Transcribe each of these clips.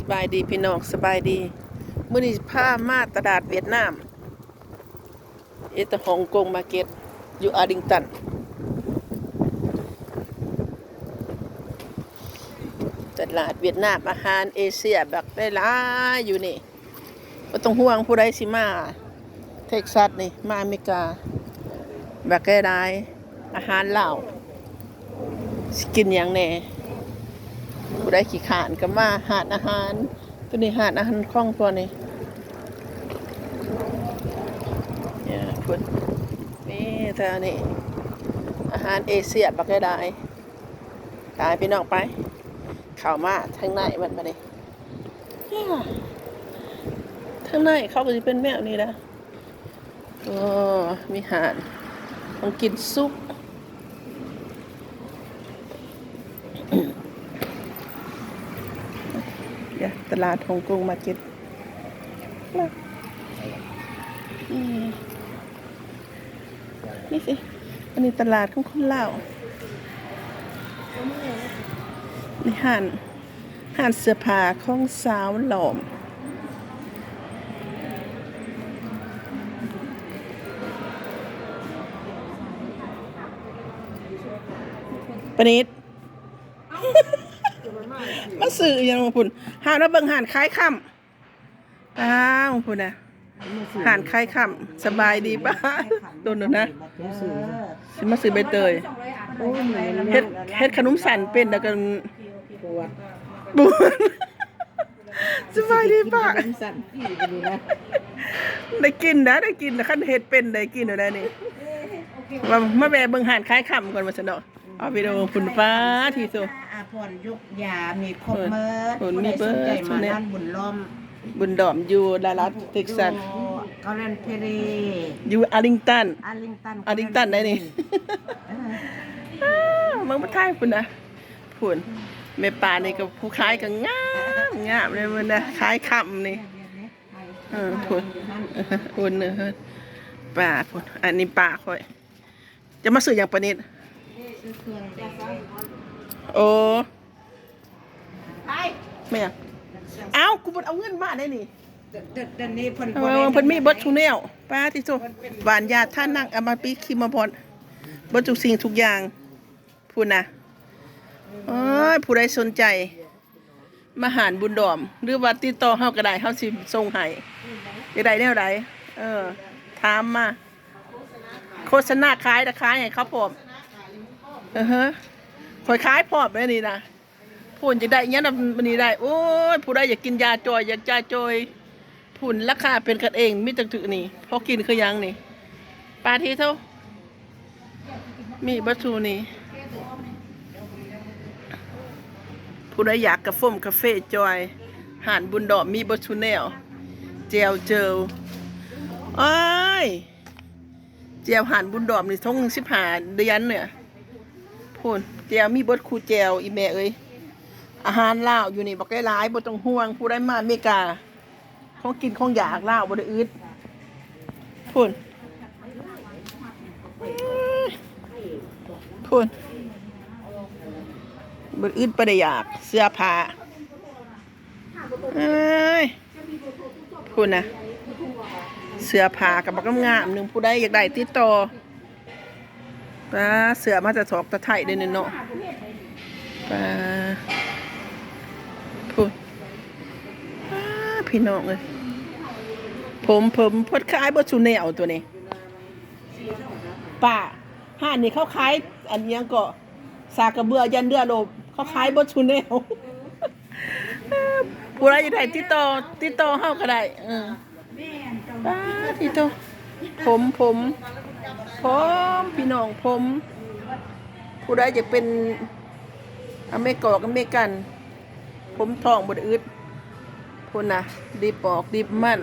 สบายดีพี่น้องสบายดีมื้อนี้พามาตลาดเวียดนามเอตฮองกงมาเก็ตอยู่อาดิงตันตลาดเวียดนามอาหารเอเชียแบบได้หลายอยู่นี่บ่ต้องห่วงผู้ใดสิมาเท็กซัสนี่มาอเมริกาแบบได้หลายอาหารลาวสิกินหยังแน่ ผู้ใดขี้ขานก็มาหาดอาหาร ตัวนี้หาดอาหารคล่องตัวนี้เนี่ยคุณนี่เธอนี่อาหารเอเชียบักได้ตายพี่น้องไป เข้ามาทางในมันมาดิเนี่ยทางในเขาก็จะเป็นแมวนี่นะโอ้มีหาดต้องกินซุป เดี๋ยวต ลาดฮ่องกงมาเก็ตนะนี่นี่สิ อันนี้ตลาดของคนลาวนี่ห่านห่านเสื้อผ้าของสาวหลอมปนิด มาสื่ออยังของพุ่นหาแล้วเบิ่งหานคล้ายค่ำอ้าวของพุ่นนะหานคล้ายค่ำสบายดีป่ะโดนหนูนะสิมาซื้อใบเตยเฮ็ดเฮ็ดขนมสันเป็นแล้วกันปวดบวนสบายดีป่ะสั่นพี่ไปดูนะได้กินนะได้กินนะขั้นเฮ็ดเป็นได้กินอะไรนี่ว่ามาแบะเบิ่งหานคล้ายค่ำก่อนมาซะเนาะ เอาไปดูพุ่นฟ้าที่สุดอาพรยุกยา มีครบเมิดเออผู้มีใดเบิสดนดใจส่วมานเนี้ยด้านบุญล้อม บุญดอมอยู่ดารัสเท็กซัสกาเลนเพรีอยู่อาร์ลิงตันอาริงตันอาร์ลิงตันได้นี่เอออ้าวมึงมาถ่ายพุ่นนะพุ่นแม่ป่านี่ก็ผู้ขายก็งามงามเลยมันนะขายคำนี่เออพุ่นเออพุ่นเออป่าพุ่นอันนี้ป่าค่อย จะมาซื้ออย่างปาน นิดเครื่องแดงโอ้แม่เอ้ากูบ่เอาเงินมาได้นี่เดเดยวนี้เพิ่นเออเพิ่นมีเบิดทุกแนวป้าที่โซหวานยาท่านั่งอามาปีคิมมาพรเบิดทุกสิ่งทุกอย่างพูดนะโอ้ยผู้ใดสนใจ มาหารบุญดอม หรือว่าติดต่อเฮาก็ได้เฮาสิส่งให้จะได้แนวใดเออถามมา โฆษณาขายแต่ขายให้เขาพร้อม ออฮะคอยขายพร้อมเลยนี่นะพูนจะได้เงี้ยนะมันนี่ได้ โอ้ยผู้ใดอยากกินยาจอยอยากยาจอยผุนราคาเป็นกันเองมิตรถือนี่พอกินคือยังนี่ปลาทีเท่า มีบัตทูนี่ผู้ใดอยากกาแฟมกาแฟจอยหานบุญดอกมีบัตทูแนวเจลเจลโอ้ยเจียวหันบุญดอมนี่ทงสิบหาเดือนเนี่ย พูนเจียวมีบดคูเจียวอีแม่เอ้ยอาหารลาวอยู่นี่บอกได้หลายบ่ต้องห่วงผู้ได้มาอเมริกาของกินของอยากลาวบ่ได้อึดพูนพูนบ่ได้อึดบ่ได้อยากเสื้อผ้าเอ้ยพูนนะเสื้อผ้ากับบักงามๆหนึ่งผู้ใดอยากได้ติดต่อ ปลาเสือมาจะถอกตะไถ่เด้เนาะปลาพูดปลาพี่น้องเลยผมผมพดขายบดชูแนวตัวนี้ป้าห้านนี่เขาขายอันเนี้ยก็สากกระเบือยันเดือโลบเขาขายบดชูแนวผู้ใดอยากได้ติดต่อติดต่อเฮาก็ได้เออป้าที่โตผมผม ผมพี่น้องผมผู้ใดจะเป็นอเมริกอกอเมริกัน ผมทองบดอึดพนนะดีปอกดีมั่น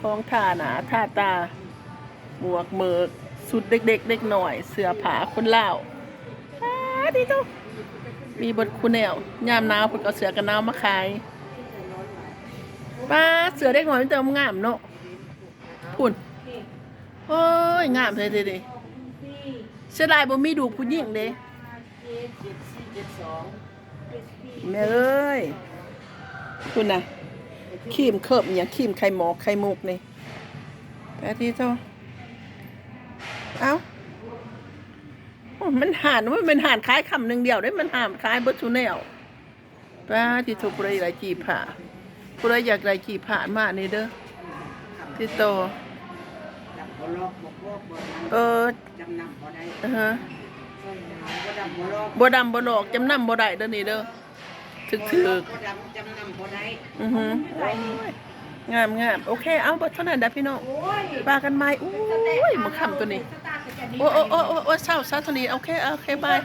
ของท่าหนาท่าตาหมวกเมิกสุดเด็กๆเด็กหน่อย เสือผาคนเล่าวป้าที่โตมีบทคุณแนวยามหนาวเพิ่นก็เอาเสือกันหนาวมาขายป้าเสือเด็กหน่อยมันเติมงามเนาะพุ่น โอ้ย งามเลยเด้เสียดายบ่มีดูผู้หญิงเด้แม่เอ้ยคุณนะครีมเคิบอหย่างครีมไข่หมอกไข่มุกนี่แปะที่โตเอ้าโอ้มันห่านว่ามันห่านขายคำหนึ่งเดียวได้มันห่านขายเบิร์ตูแนวแปะที่โตผู้ใดไรจีผ่าผู้ใดอยากไรจีผ่ามานี่เด้อที่โต ดับบ่ลอกบ่พวกบ่นั้นเออจำนำบ่ได้เออฮะบ่ดำบ่ลอกบ่ดำบ่หลอกจำนำบ่ได้เด้อนี่เด้อถึกถึกบ่ดำจำนำบ่ได้ๆอือหืองามงามโอเค เอาเบ่เท่านั้นเด้อพี่น้องปากันใหม่อู้ยมาคำตัวนี้โอ้โอ้โอ้โอ้โอ้เศร้าเศร้าตัวนี้โอเคโอเคบาย